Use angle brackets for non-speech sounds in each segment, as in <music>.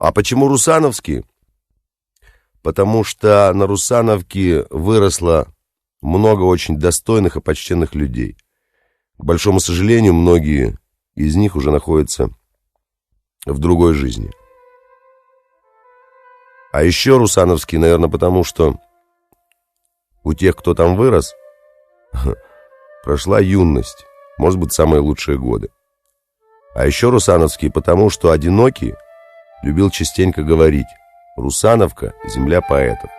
А почему Русановский? Потому что на Русановке выросло много очень достойных и почтенных людей. К большому сожалению, многие из них уже находятся в другой жизни. А еще Русановский, наверное, потому что у тех, кто там вырос, <laughs> прошла юность, может быть, самые лучшие годы. А еще Русановский потому, что одинокий любил частенько говорить «Русановка – земля поэтов».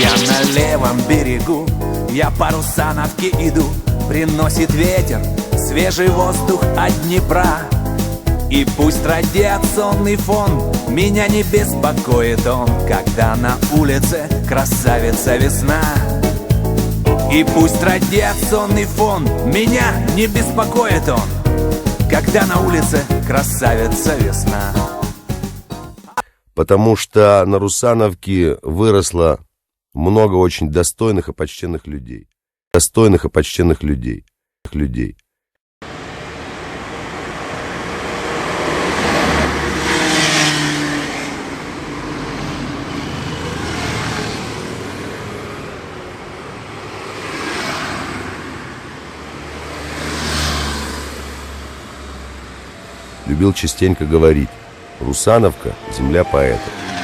Я на левом берегу, я по Русановке иду. Приносит ветер свежий воздух от Днепра. И пусть радиационный фон меня не беспокоит он Когда на улице красавица весна. И пусть радиационный фон меня не беспокоит он Когда на улице красавица весна. Потому что на Русановке выросло много очень достойных и почтенных людей. Достойных и почтенных людей. людей. Любил частенько говорить «Русановка – земля поэтов».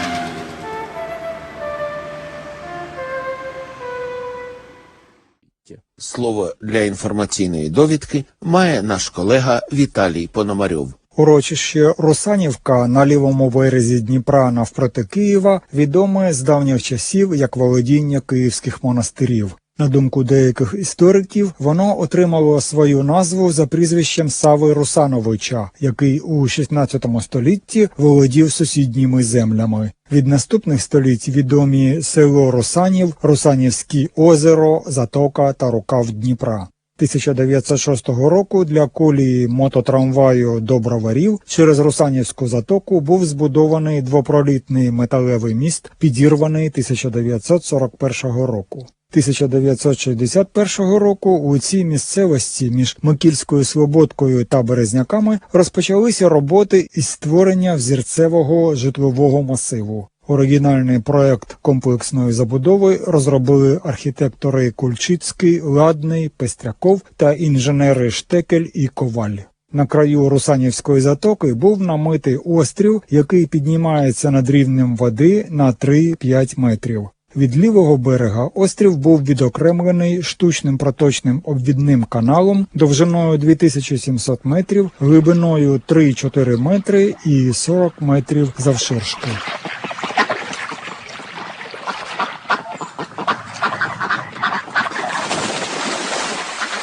Слово для інформаційної довідки має наш колега Віталій Пономарьов. Урочище Русанівка на лівому березі Дніпра навпроти Києва відоме з давніх часів як володіння київських монастирів. На думку деяких істориків, воно отримало свою назву за прізвищем Сави Русановича, який у 16 столітті володів сусідніми землями. Від наступних століть відомі село Русанів, Русанівське озеро, Затока та рукав Дніпра. 1906 року для колії мототрамваю до Броварів через Русанівську затоку був збудований двопролітний металевий міст, підірваний 1941 року. 1961 року у цій місцевості між Микільською Слободкою та Березняками розпочалися роботи із створення взірцевого житлового масиву. Оригінальний проект комплексної забудови розробили архітектори Кульчицький, Ладний, Пестряков та інженери Штекель і Коваль. На краю Русанівської затоки був намитий острів, який піднімається над рівнем води на 3-5 метрів. Від лівого берега острів був відокремлений штучним проточним обвідним каналом довжиною 2700 метрів, глибиною 3-4 метри і 40 метрів завширшки.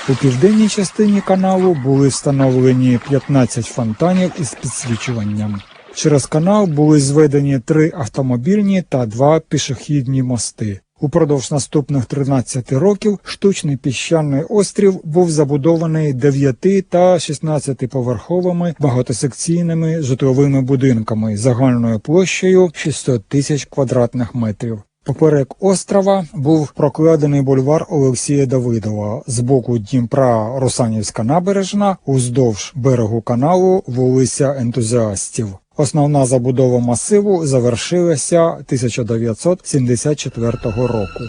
У південній частині каналу були встановлені 15 фонтанів із підсвічуванням. Через канал були зведені три автомобільні та два пішохідні мости. Упродовж наступних 13 років штучний піщаний острів був забудований 9 та 16 поверховими багатосекційними житловими будинками загальною площею 600 тисяч квадратних метрів. Поперек острова був прокладений бульвар Олексія Давидова з боку Дніпра Русанівська набережна, уздовж берегу каналу вулиця ентузіастів. Основна забудова масиву завершилася 1974 року.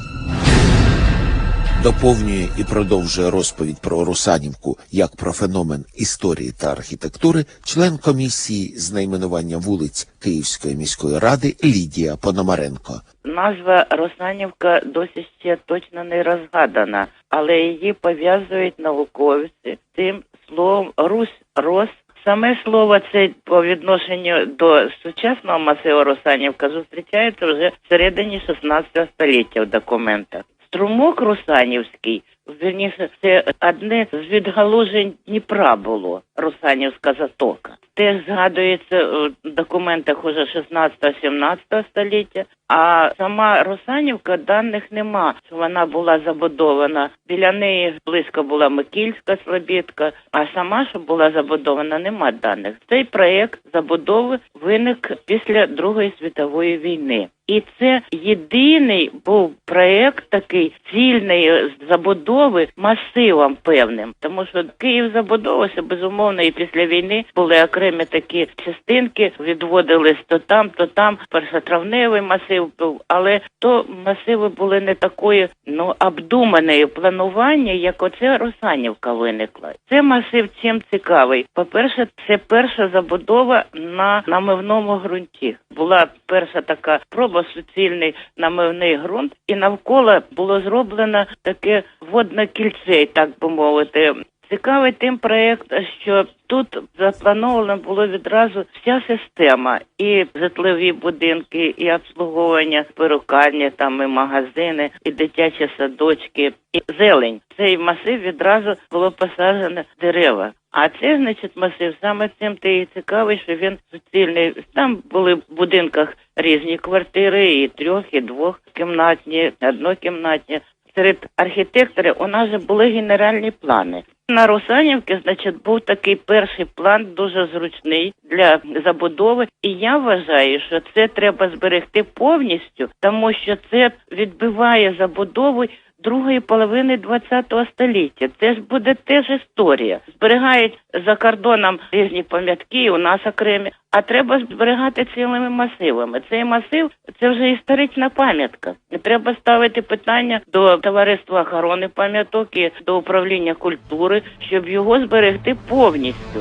Доповнює і продовжує розповідь про Русанівку як про феномен історії та архітектури член комісії з найменування вулиць Київської міської ради Лідія Пономаренко. Назва Росанівка досі ще точно не розгадана, але її пов'язують науковці тим словом Русь Рос. Саме слово це по відношенню до сучасного масиву Русанівка зустрічається вже в середині 16 століття в документах. Струмок Русанівський, верніше, це одне з відгалужень Дніпра було Русанівська затока. Теж згадується в документах уже 16-17 століття. А сама Русанівка даних нема, вона була забудована. Біля неї близько була Микільська Слобідка, а сама, що була забудована, нема даних. Цей проект забудови виник після Другої світової війни. І це єдиний був проект такий цільної забудови масивом певним, тому що Київ забудовувався безумовно, і після війни були окремі такі частинки, відводились то там, то там. Першотравневий масив був, але то масиви були не такої ну обдуманої планування, як оце Русанівка виникла. Це масив чим цікавий. По перше, це перша забудова на намивному ґрунті. Була перша така проба суцільний намивний ґрунт, і навколо було зроблено таке водне кільце, так би мовити. Цікавий тим проект, що тут заплановано було відразу вся система, і житлові будинки, і обслуговування, перукальні, там і магазини, і дитячі садочки, і зелень. Цей масив відразу було посаджено дерева. А це, значить, масив саме цим ти і цікавий, що він суцільний. Там були в будинках різні квартири, і трьох, і двохкімнатні, однокімнатні. Серед архітекторів у нас же були генеральні плани. На Русанівці, значить, був такий перший план, дуже зручний для забудови. І я вважаю, що це треба зберегти повністю, тому що це відбиває забудову другої половини ХХ століття. Це ж буде теж історія. Зберігають за кордоном різні пам'ятки, у нас окремі. А треба зберігати цілими масивами. Цей масив це вже історична пам'ятка. Треба ставити питання до товариства охорони пам'яток і до управління культури, щоб його зберегти повністю.